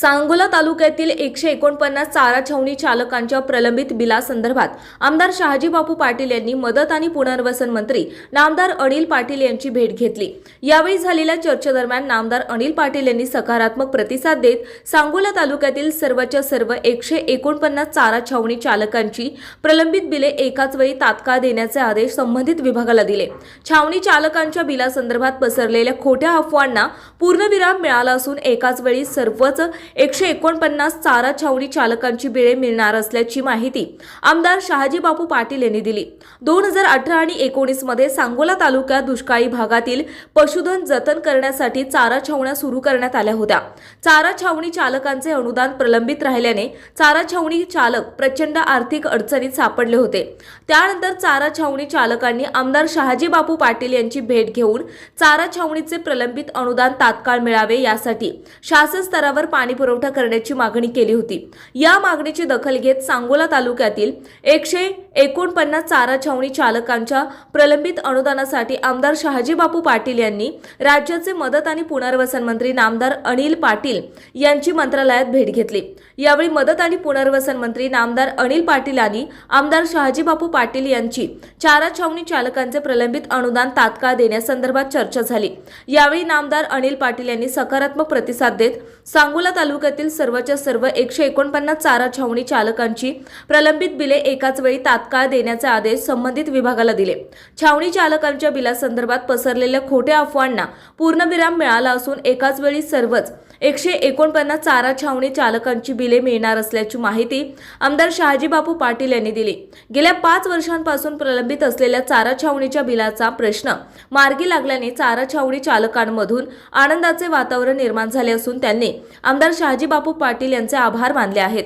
सांगोला तालुक्यातील एकशे एकोणपन्नास चारा छावणी चालकांच्या प्रलंबित बिलासंदर्भात आमदार शहाजी बापू पाटील यांनी मदत आणि पुनर्वसन मंत्री नामदार अनिल पाटील यांची भेट घेतली. यावेळी झालेल्या चर्चेदरम्यान नामदार अनिल पाटील यांनी सकारात्मक प्रतिसाद देत सांगोला तालुक्यातील सर्वच्या सर्व एकशे एकोणपन्नास चारा छावणी चालकांची प्रलंबित बिले एकाच वेळी तात्काळ देण्याचे आदेश संबंधित विभागाला दिले. छावणी चालकांच्या बिलासंदर्भात पसरलेल्या खोट्या अफवांना पूर्णविराम मिळाला असून एकाच वेळी सर्वच एकशे एकोणपन्नास चारा छावणी चालकांची बिळे मिळणार असल्याची माहिती आमदार शहाजी बापू पाटील यांनी दिली. दोन हजार अठरा आणि एकोणीसमध्ये सांगोला तालुक्यात दुष्काळी भागातील पशुधन जतन करण्यासाठी चारा छावण्या सुरू करण्यात आल्या होत्या. चारा छावणी चालकांचे अनुदान प्रलंबित राहिल्याने चारा छावणी चालक प्रचंड आर्थिक अडचणीत सापडले होते. त्यानंतर चारा छावणी चालकांनी आमदार शहाजी बापू पाटील यांची भेट घेऊन चारा छावणीचे प्रलंबित अनुदान तात्काळ मिळावे यासाठी शासन स्तरावर पाणी पुरवठा करण्याची मागणी केली होती. या मागणीची दखल घेत सांगोला तालुक्यातील एकशे एकोणपन्नास चारा छावणी चालकांच्या प्रलंबित अनुदानासाठी आमदार शहाजी बापू पाटील यांनी राज्याचे मदत आणि पुनर्वसन मंत्री नामदार अनिल पाटील यांची मंत्रालयात भेट घेतली. यावेळी मदत आणि पुनर्वसन मंत्री नामदार अनिल पाटील यांनी आमदार शहाजी बापू पाटील यांची चारा छावणी चालकांचे प्रलंबित अनुदान तात्काळ देण्यासंदर्भात चर्चा झाली. यावेळी नामदार अनिल पाटील यांनी सकारात्मक प्रतिसाद देत सांगोला तालुक्यातील सर्वच्या सर्व एकशे एकोणपन्नास चारा छावणी चालकांची प्रलंबित बिले एकाच वेळी तात्काळ देण्याचे आदेश संबंधित विभागाला दिले. छावणी चालकांच्या बिलासंदर्भात पसरलेल्या खोट्या अफवांना पूर्णविराम मिळाला असून एकाच वेळी सर्वच एकशे एकोणपन्नास चारा छावणी चालकांची बिले मिळणार असल्याची माहिती आमदार शहाजीबापू पाटील यांनी दिली. गेल्या पाच वर्षांपासून प्रलंबित असलेल्या चारा छावणीच्या बिलाचा प्रश्न मार्गी लागल्याने चारा छावणी चालकांमधून आनंदाचे वातावरण निर्माण झाले असून त्यांनी आमदार शहाजीबापू पाटील यांचे आभार मानले आहेत.